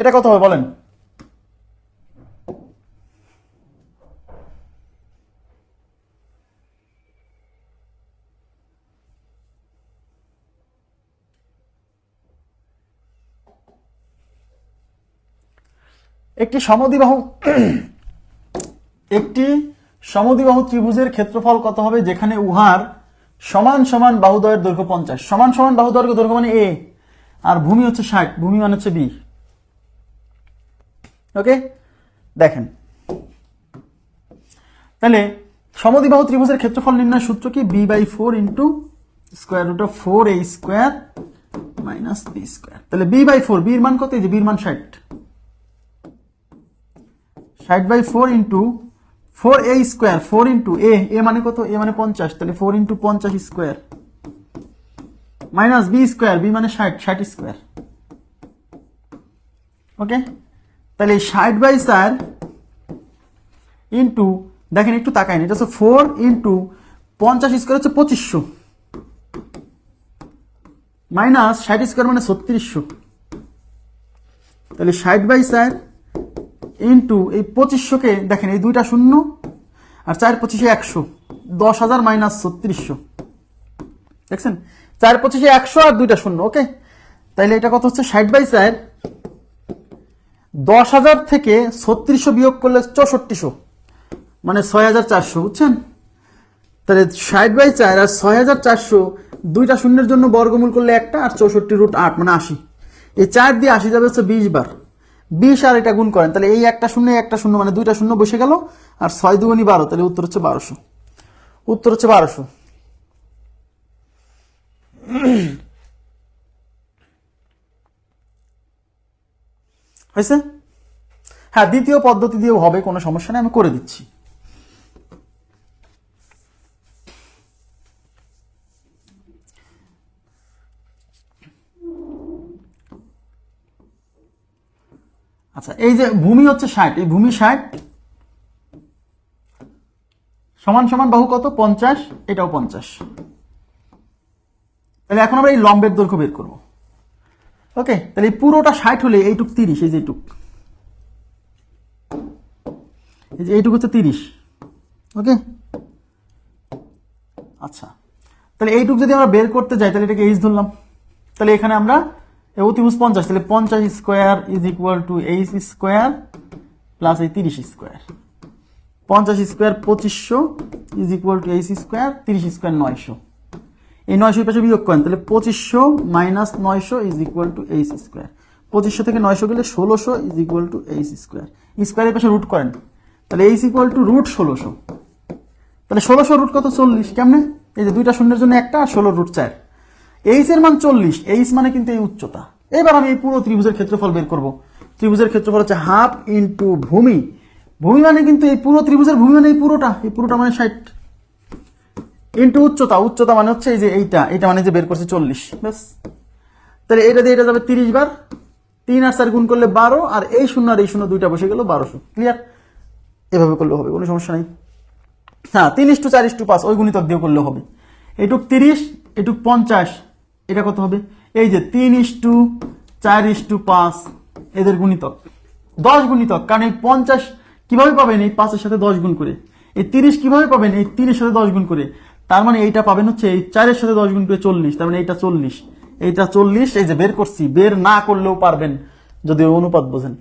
এটা কত হবে বলেন? একটি সমদ্বিবাহু একটি সমদ্বিবাহু ত্রিভুজের ক্ষেত্রফল কত হবে? যেখানে উহার সমান সমান বাহুদয়ের দৈর্ঘ্য পঞ্চাশ। সমান সমান বাহুদয়ের দৈর্ঘ্য মানে এ আর ভূমি হচ্ছে ষাট, ভূমি মানে হচ্ছে বি ওকে দেখেন। তাহলে সমদ্বিবাহু ত্রিভুজের ক্ষেত্রফল নির্ণয় সূত্র কি? B by four into square root of four A square minus B square তাহলে বি বাই ফোর বির মান কত? এই বির মান ষাট। ষাট by four into four A square four into A A মানে কত? এ মানে পঞ্চাশ। তাহলে ফোর ইন্টু পঞ্চাশ square minus B square B মানে ষাট ষাট স্কোয়ার ওকে তাহলে ষাট বাই চার ইন্টু দেখেন একটু তাকাইন এটা হচ্ছে ফোর ইন্টু পঞ্চাশ স্কোয়ার হচ্ছে পঁচিশশো। মাইনাস ষাট স্কোয়ার মানে ছত্রিশশো। তাহলে ষাট বাই চার ইন্টু এই পঁচিশশোকে, দেখেন এই দুইটা শূন্য আর চার পঁচিশে একশো, দশ হাজার মাইনাস ছত্রিশশো। দেখছেন? চার পঁচিশে একশো আর দুইটা শূন্য ওকে তাইলে এটা কত হচ্ছে? ষাট বাই চার দশ হাজার থেকে ছত্রিশশো বিয়োগ করলে চৌষট্টিশো মানে ছয় হাজার চারশো, বুঝছেন? তাহলে ষাট বাই চার আর ছয় হাজার চারশো দুইটা শূন্যের জন্য বর্গমূল করলে একটা আর চৌষট্টি রুট আট মানে আশি। এই চার দিয়ে আশি যাবে হচ্ছে বিশ বার। বিশ আর এটা গুণ করেন, তাহলে এই একটা শূন্য একটা শূন্য মানে দুইটা শূন্য বসে গেল, আর ছয় দুগুণি বারো, তাহলে উত্তর হচ্ছে বারোশো। উত্তর হচ্ছে বারোশো। হয়েছে? হ্যাঁ দ্বিতীয় পদ্ধতি দিয়েও হবে, কোনো সমস্যা নেই, আমি করে দিচ্ছি। আচ্ছা এই যে ভূমি হচ্ছে ষাট, এই ভূমি ষাট সমান সমান বাহু কত? পঞ্চাশ, এটাও পঞ্চাশ। তাহলে এখন আমরা এই লম্বের দৈর্ঘ্য বের করব। ওকে তাহলে পুরোটা ষাট হলে এইটুক তিরিশ, এই যে এইটুক। এই যে এইটুক হচ্ছে তিরিশ। ওকে আচ্ছা। তাহলে এইটুক যদি আমরা বের করতে যাই, তাহলে এটাকে এইচ ধরলাম। তাহলে এখানে আমরা অতিভুজ পঞ্চাশ, তাহলে পঞ্চাশ square is equal to H square plus এই তিরিশ স্কোয়ার পঞ্চাশ স্কোয়ার পঁচিশশো is equal to H square তিরিশ স্কোয়ার নয়শো। এই নয়শো পাশে বিয়োগ করেন, তাহলে পঁচিশশো মাইনাস নয়শো is equal to H square পঁচিশশো থেকে নয়শো গেলে ষোলোশো is equal to H square স্কোয়ারের পাশে রুট করেন, তাহলে এইচ ইকুয়াল টু রুট ষোলোশো। তাহলে ষোলোশো রুট কত? চল্লিশ, কেমনে? এই যে দুইটা শূন্যের জন্য একটা ষোলো রুট চার। এইচ এর মান চল্লিশ এইচ মানে কিন্তু এই উচ্চতা। এবার আমি এই পুরো ত্রিভুজের ক্ষেত্রফল বের করব। ত্রিভুজের ক্ষেত্রফল হচ্ছে হাফ ইন্টু ভূমি। ভূমি মানে কিন্তু এই পুরো ত্রিভুজের ভূমি মানে এই পুরোটা। এই পুরোটা মানে ষাট। ইন্টু উচ্চতা উচ্চতা মানে হচ্ছে এই যে এইটা এটা মানে যে বের করছে চল্লিশ, ব্যাস। তাহলে এটা দিয়ে এটা যাবে তিরিশ বার, তিন আর চার গুণ করলে বারো, আর এই শূন্য আর এই শূন্য দুইটা বসে গেল বারোশো। ক্লিয়ার এভাবে করলে হবে, কোনো সমস্যা নেই। হ্যাঁ তিন ইস টু চার ইস টু পাঁচ, ওই গুণিতক দিয়ে করলে হবে। এটুক তিরিশ, এটুক পঞ্চাশ, এটা কত হবে? এই যে তিন ইস টু চার ইস টু পাঁচ, এদের গুণিতক। দশ গুণিতক, কারণ এই পঞ্চাশ কীভাবে পাবেন? এই পাঁচের সাথে দশ গুণ করে। এই তিরিশ কীভাবে পাবেন? এই তিনের সাথে দশ গুণ করে। তার মানে এইটা পাবেন হচ্ছে এই চারের সাথে দশ গুণ করে চল্লিশ, তার মানে এইটা চল্লিশ। এইটা চল্লিশ, এই যে বের করছি, বের না করলেও পারবেন যদি অনুপাত বোঝেন।